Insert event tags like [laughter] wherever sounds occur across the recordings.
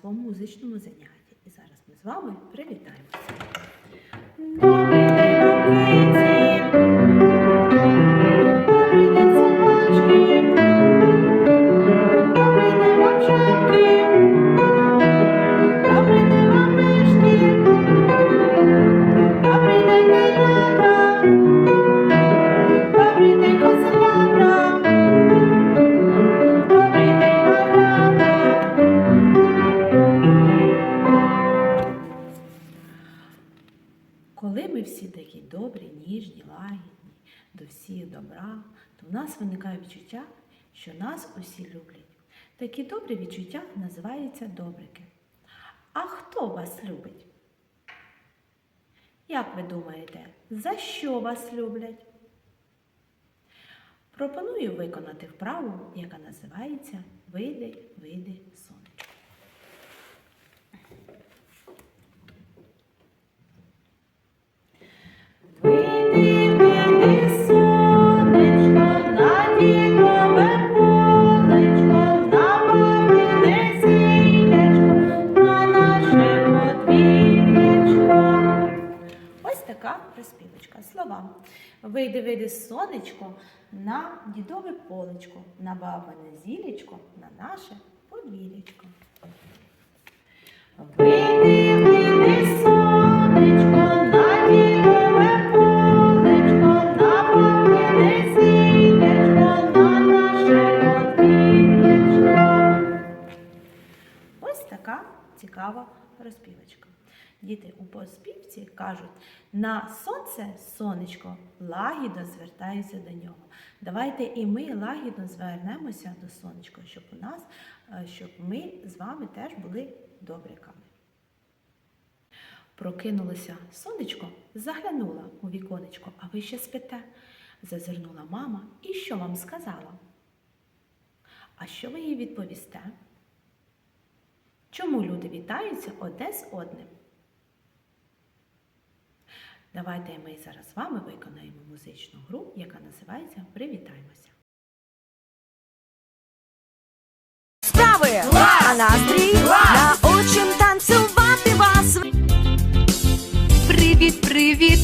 своєму музичному занятті. І зараз ми з вами привітаємося. Добрі, ніжні, лагідні, до всіх добра, то в нас виникає відчуття, що нас усі люблять. Такі добрі відчуття називаються добрики. А хто вас любить? Як ви думаєте, за що вас люблять? Пропоную виконати вправу, яка називається Вийди, вийди, сонечко. Така приспівочка. Слова. Вийди, вийди, сонечко, на дідове полечко, на бабине зілечко, на наше подвір'ячко. Вийди, вийди, сонечко, на дідове полечко, на бабине зілечко, на наше подвір'ячко. Ось така цікава розпівочка. Діти у поспівці кажуть, на сонце сонечко лагідно звертаюся до нього. Давайте і ми лагідно звернемося до сонечка, щоб у нас, е, щоб ми з вами теж були добриками. Прокинулося сонечко, заглянула у віконечко, а ви ще спите. Зазирнула мама і що вам сказала? А що ви їй відповісте? Чому люди вітаються одне з одним? Давайте ми зараз з вами виконаємо музичну гру, яка називається Привітаймося. Справи! А настрій научим танцювати вас. Привіт, привіт,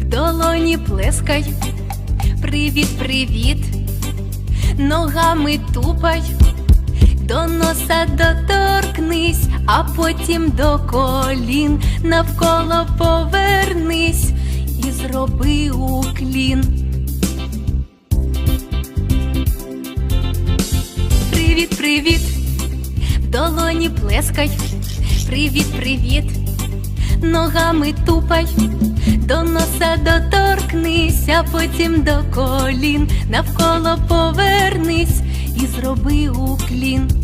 в долоні плескай. Привіт, привіт, ногами тупай, до носа доторкнись, а потім до колін навколо повернись і зроби уклін. Привіт, привіт, в долоні плескай. Привіт, привіт, ногами тупай, до носа доторкнись, а потім до колін, навколо повернись і зроби уклін.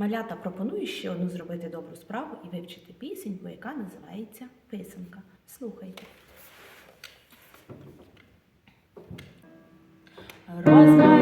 Малята пропоную ще одну зробити добру справу і вивчити пісеньку, яка називається Писанка. Слухайте. Розмалюю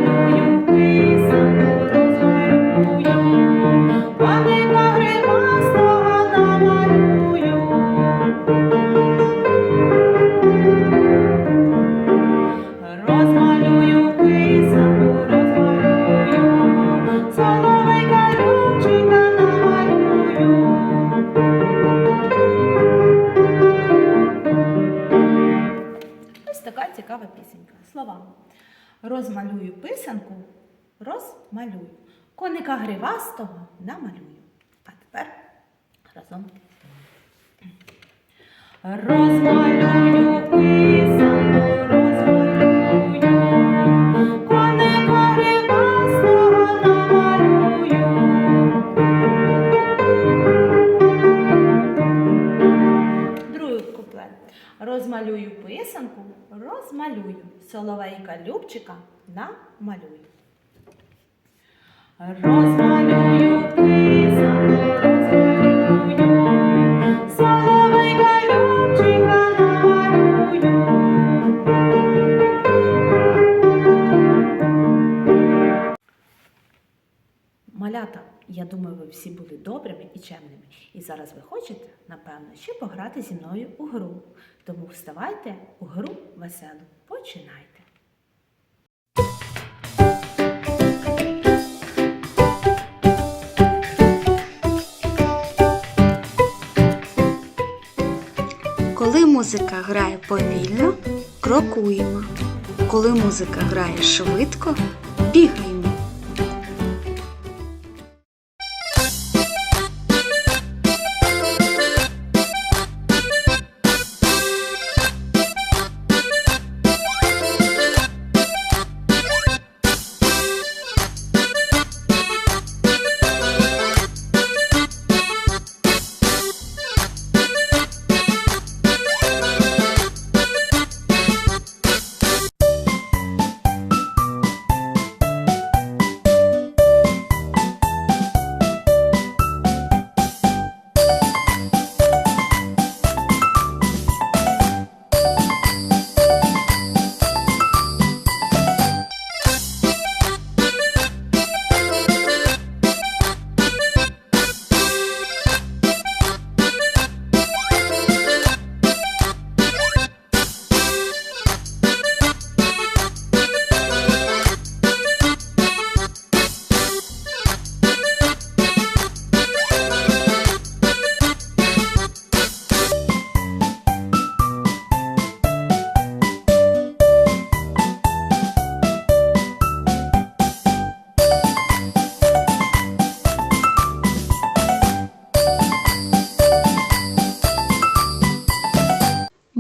розмалюю. Коника гривастого намалюю. А тепер разом. Розмалюю писанку, розмалюю. Коника гривастого намалюю. Другий куплет. Розмалюю писанку розмалюю. Соловейка Любчика намалюю. Розмалюю писанку, розмалюю. Соловейка Любчика намалюю. Малята, я думаю, ви всі були добрими і чемними. І зараз ви хочете, напевно, ще пограти зі мною у гру. Тому вставайте у гру веселу. Починайте. Музика грає повільно, крокуємо. Коли музика грає швидко, бігаємо.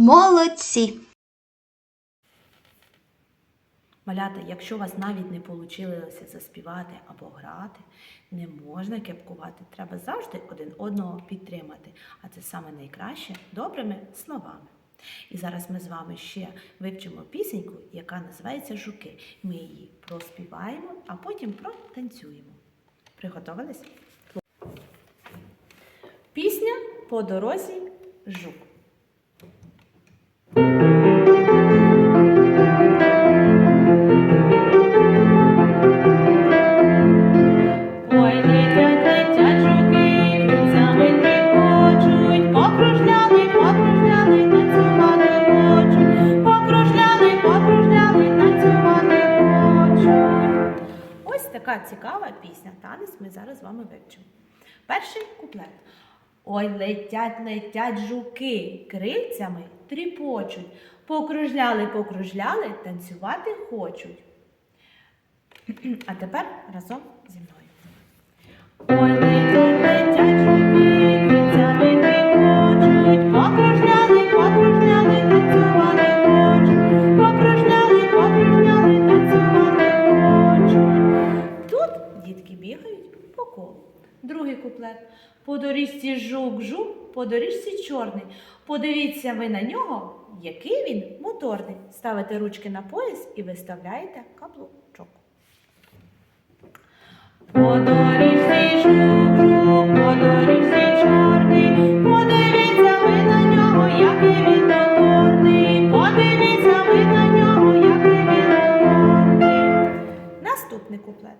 Молодці! Малята, якщо у вас навіть не вийшло заспівати або грати, не можна кепкувати. Треба завжди один одного підтримати. А це саме найкраще добрими словами. І зараз ми з вами ще вивчимо пісеньку, яка називається Жуки. Ми її проспіваємо, а потім протанцюємо. Приготовились? Пісня по дорозі жук. Цікава пісня. Танець ми зараз з вами вивчимо. Перший куплет. Ой, летять, летять жуки, крильцями тріпочуть, покружляли, покружляли, танцювати хочуть. [clears throat] А тепер разом зі мною. Ой, летять, летять куплет. По доріжці жук-жук, по доріжці чорний. Подивіться ви на нього, який він моторний. Ставите ручки на пояс і виставляєте каблучок. По доріжці жук-жук, по доріжці чорний. Подивіться ви на нього, який він моторний. Подивіться ви на нього, який він моторний. Наступний куплет.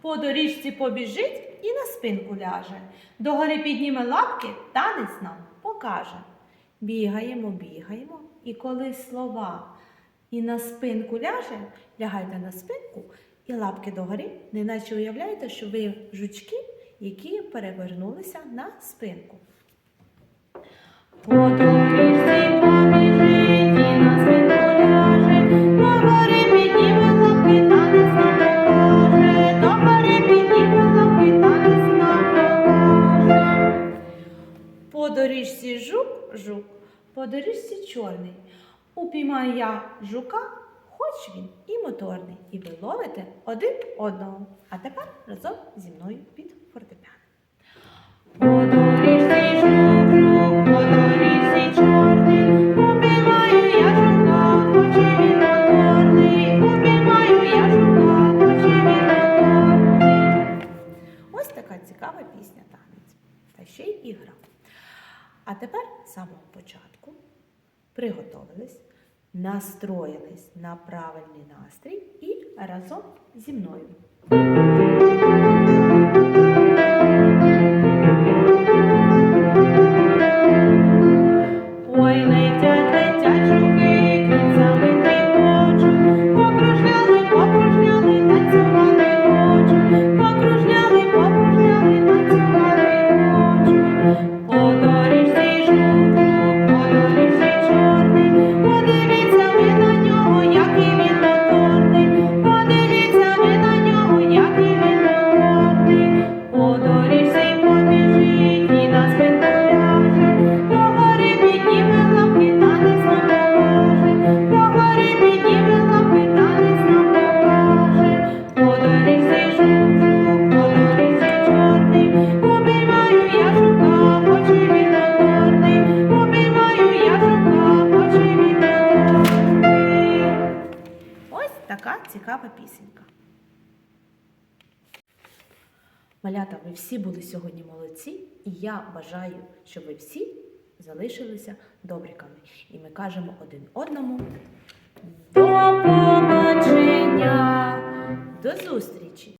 По доріжці побіжить і на спинку ляже. Догори підніме лапки, танець нам покаже. Бігаємо, бігаємо, і коли слова і на спинку ляже, лягайте на спинку і лапки догори, неначе уявляєте, що ви жучки, які перевернулися на спинку. По доріжці жук, по чорний. Упіймаю я жука, хоч він і моторний. І ви ловите один одного. А тепер разом зі мною під фортепіано. По доріжці жук, чорний. Упіймаю я жука, хоч він моторний. Упіймаю я жука, хоч він моторний. Ось така цікава пісня танець. Та ще й ігра. А тепер з самого початку приготовились, настроїлись на правильний настрій і разом зі мною. цікава пісенька. Малята, ви всі були сьогодні молодці, і я бажаю, щоб ви всі залишилися добриками. І ми кажемо один одному до побачення! До зустрічі!